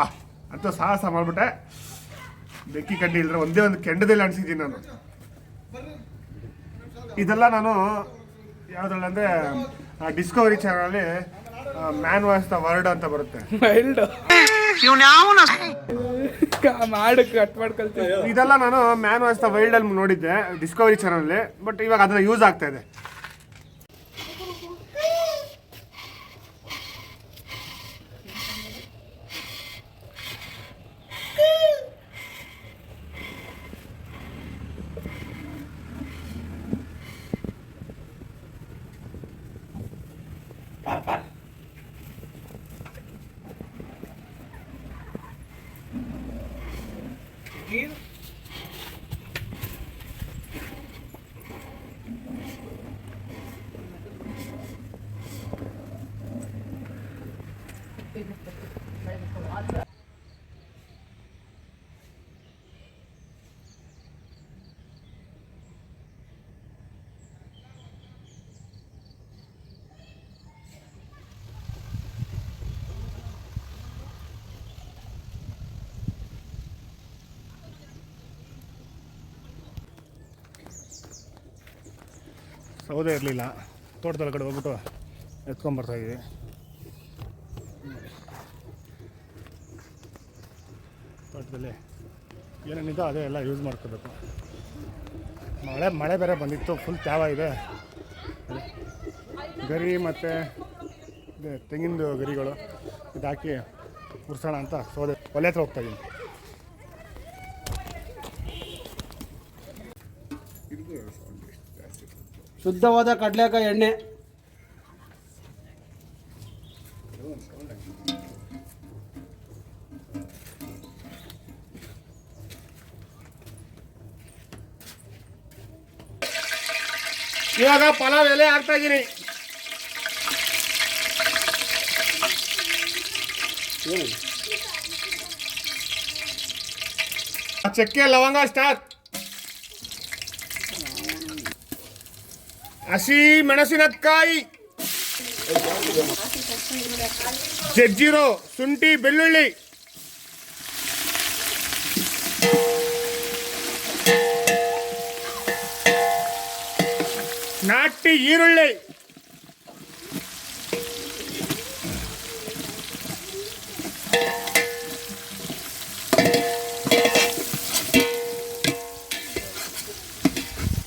ಆ ಅಂತೂ ಸಾಹಸ ಮಾಡ್ಬಿಟ್ಟೆ. ಬೆಕ್ಕಿ ಕಡ್ಡಿ ಇಲ್ಲದ್ರೆ ಒಂದೇ ಒಂದು ಕೆಂಡದಲ್ಲಿ ಅಣಿಸಿದ್ದೀನಿ ನಾನು. ಇದೆಲ್ಲ ನಾನು ಯಾವುದ್ರಲ್ಲಿ ಅಂದರೆ ಡಿಸ್ಕವರಿ ಚಾನಲಲ್ಲಿ ಮ್ಯಾನ್ ವಾಯ್ಸ್ ದ ವರ್ಡ್ ಅಂತ ಬರುತ್ತೆ. ಮಾಡು ಕಟ್ ಇದೆಲ್ಲ ನಾನು ಮ್ಯಾನ್ ವಾಯ್ಸ್ ದ ವೈಲ್ಡ್ ಅಲ್ಲಿ ನೋಡಿದ್ದೆ ಡಿಸ್ಕವರಿ ಚಾನಲ್ ಬಟ್ ಇವಾಗ ಅದನ್ನ ಯೂಸ್ ಆಗ್ತಾ ಇದೆ. फिर Thank you. ಸೌದೆ ಇರಲಿಲ್ಲ. ತೋಟದಲ್ಲಿ ಕಡೆ ಹೋಗ್ಬಿಟ್ಟು ಎತ್ಕೊಂಬರ್ತಾ ಇದ್ದೀವಿ ತೋಟದಲ್ಲಿ ಏನೇನಿದೆ ಅದೇ ಎಲ್ಲ ಯೂಸ್ ಮಾಡ್ಕೋಬೇಕು. ಮಳೆ ಮಳೆ ಬೇರೆ ಬಂದಿತ್ತು ಫುಲ್ ತ್ಯಾವ ಇದೆ. ಗರಿ ಮತ್ತು ತೆಂಗಿನದು ಗರಿಗಳು ಇದಾಕಿ ಉರ್ಸೋಣ ಅಂತ ಸೌದೆ ಒಲೆ ಹತ್ರ ಹೋಗ್ತಾ ಶುದ್ಧವಾದ ಕಡಲೆಕಾಯಿ ಎಣ್ಣೆ ಇವಾಗ ಪಲಾವ್ ಎಲೆ ಹಾಕ್ತಾ ಇದ್ದೀನಿ ಚಕ್ಕೆ ಲವಂಗ ಸ್ಟಾರ್ ಹಸಿ ಮೆಣಸಿನಕಾಯಿ ಜಜ್ಜಿರೋ ಶುಂಠಿ ಬೆಳ್ಳುಳ್ಳಿ ನಾಟಿ ಈರುಳ್ಳಿ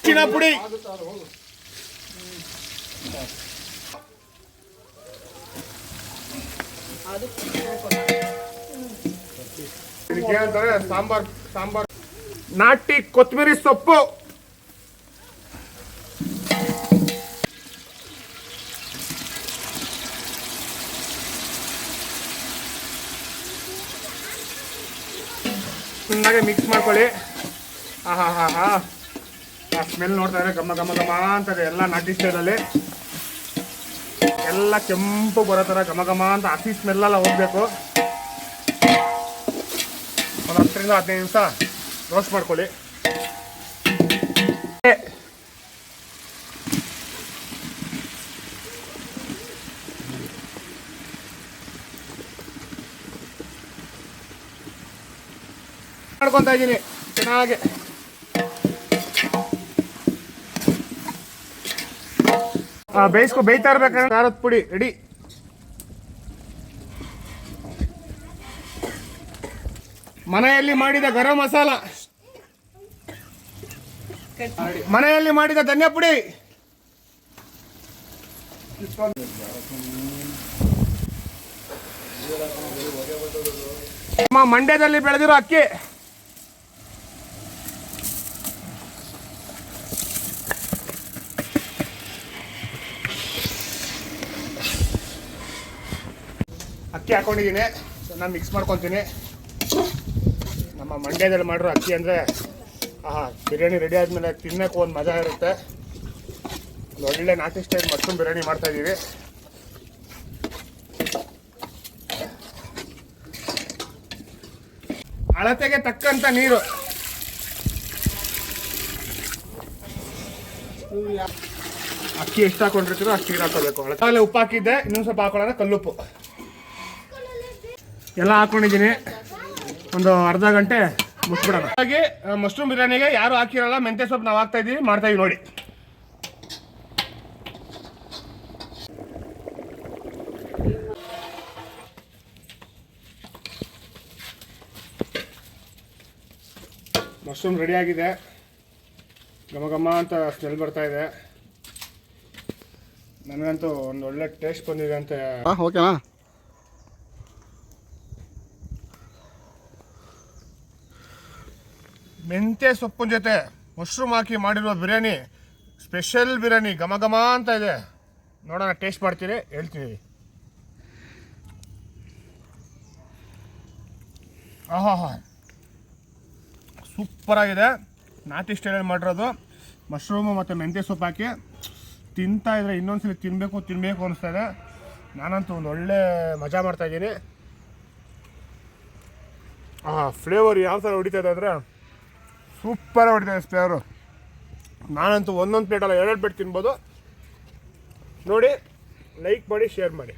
ಚಿನ ಪುಡಿ ಸಾಂಬಾರ್ ಸಾಂಬಾರ್ ನಾಟಿ ಕೊತ್ತಂಬರಿ ಸೊಪ್ಪು. ಚೆನ್ನಾಗಿ ಮಿಕ್ಸ್ ಮಾಡ್ಕೊಳ್ಳಿ. ಆಹಾ ಹಾ ಹಾ ಸ್ಮೆಲ್ ನೋಡ್ತಾ ಇದ್ರೆ ಗಮ್ಮ ಘಮ ಘಮ ಅಂತದೆ ಎಲ್ಲ ನಾಟಿ ಸ್ಟೈಲಲ್ಲಿ ಎಲ್ಲ ಕೆಂಪು ಬರೋ ಥರ ಘಮ ಘಮ ಅಂತ ಹಸಿ ಸ್ಮೆಲ್ಲೆಲ್ಲ ಹೋಗ್ಬೇಕು. ಒಂದು ಹತ್ತರಿಂದ ಹದಿನೈದು ನಿಮಿಷ ರೋಸ್ಟ್ ಮಾಡ್ಕೊಳ್ಳಿ. ಮಾಡ್ಕೊತಾ ಇದ್ದೀನಿ, ಚೆನ್ನಾಗಿ. ಬೇಯಿಸ್ಕೊ, ಬೇಯ್ತಾ ಇರ್ಬೇಕಾದ್ರೆ? ಖಾರದ ಪುಡಿ ರೆಡಿ ಮನೆಯಲ್ಲಿ ಮಾಡಿದ ಗರಂ ಮಸಾಲ. ಮನೆಯಲ್ಲಿ ಮಾಡಿದ ಧನ್ಯ ಪುಡಿ. ನಮ್ಮ ಮಂಡ್ಯದಲ್ಲಿ ಬೆಳೆದಿರೋ ಅಕ್ಕಿ. ಅಕ್ಕಿ ಹಾಕೊಂಡಿದ್ದೀನಿ. ನಾನು ಮಿಕ್ಸ್ ಮಾಡ್ಕೊತೀನಿ ನಮ್ಮ ಮಂಡ್ಯದಲ್ಲಿ ಮಾಡಿರೋ ಅಕ್ಕಿ ಅಂದರೆ, ಆಹಾ, ಬಿರಿಯಾನಿ ರೆಡಿ ಆದಮೇಲೆ ತಿನ್ನೋಕೆ ಒಂದು ಮಜಾ ಇರುತ್ತೆ. ಒಳ್ಳೆ ನಾಟಿ ಸ್ಟೈಲ್ ಮಶ್ರೂಮ್ ಬಿರಿಯಾನಿ ಮಾಡ್ತಾ ಇದ್ದೀವಿ ಅಳತೆಗೆ ತಕ್ಕಂತ ನೀರು. ಅಕ್ಕಿ ಎಷ್ಟು ಹಾಕೊಂಡಿರ್ತೀರೋ ಅಷ್ಟು ನೀರು ಹಾಕೋಬೇಕು. ಅಳತೆ ಉಪ್ಪು ಹಾಕಿದ್ದೆ, ಇನ್ನೊಂದು ಸ್ವಲ್ಪ ಹಾಕೊಳ್ಳೋಣ, ಕಲ್ಲುಪ್ಪು. ಎಲ್ಲ ಹಾಕ್ಕೊಂಡಿದ್ದೀನಿ ಒಂದು ಅರ್ಧ ಗಂಟೆ ಮುಚ್ಬಿಡೋಣ. ಹಾಗೆ ಮಶ್ರೂಮ್ ಬಿರಿಯಾನಿಗೆ ಯಾರು ಹಾಕಿರಲ್ಲ ಮೆಂತ್ಯ ಸೊಪ್ಪು ನಾವು ಹಾಕ್ತಾ ಇದ್ದೀವಿ, ಮಾಡ್ತಾ ಇದೀವಿ ನೋಡಿ. ಮಶ್ರೂಮ್ ರೆಡಿ ಆಗಿದೆ. ಘಮ ಘಮ ಅಂತ ಸ್ಮೆಲ್ ಬರ್ತಾ ಇದೆ. ನನಗಂತೂ ಒಂದು ಒಳ್ಳೆ ಟೇಸ್ಟ್ ಬಂದಿದೆ ಅಂತ ಓಕೆನಾ ಮೆಂತ್ಯ ಸೊಪ್ಪಿನ ಜೊತೆ ಮಶ್ರೂಮ್ ಹಾಕಿ ಮಾಡಿರುವ ಬಿರಿಯಾನಿ ಸ್ಪೆಷಲ್ ಬಿರಿಯಾನಿ, ಘಮ ಘಮ ಅಂತ ಇದೆ. ನೋಡೋಣ ಟೇಸ್ಟ್ ಮಾಡ್ತೀರಿ ಹೇಳ್ತೀನಿ ಆಹಾ ಹಾ ಸೂಪರಾಗಿದೆ ನಾಟಿ ಸ್ಟೈಲಲ್ಲಿ ಮಾಡಿರೋದು. ಮಶ್ರೂಮು ಮತ್ತು ಮೆಂತ್ಯ ಸೊಪ್ಪು ಹಾಕಿ ತಿಂತಾ ಇದ್ರೆ ಇನ್ನೊಂದ್ಸಲಿ ತಿನ್ನಬೇಕು ತಿನ್ನಬೇಕು ಅನಿಸ್ತಾ ಇದೆ. ನಾನಂತೂ ಒಂದು ಒಳ್ಳೆ ಮಜಾ ಮಾಡ್ತಾ ಇದ್ದೀನಿ. ಆ ಫ್ಲೇವರ್ ಯಾವ ಥರ ಹೊಡಿತಾ ಇದೆ ಅಂದರೆ ಸೂಪರ್ ಹೊಡಿತಾರೆ ಸ್ಪೇರು ನಾನಂತೂ ಒಂದೊಂದು ಪ್ಲೇಟಲ್ಲ ಎರಡೆರಡು ಪ್ಲೇಟ್ ತಿನ್ಬೋದು. ನೋಡಿ ಲೈಕ್ ಮಾಡಿ ಶೇರ್ ಮಾಡಿ.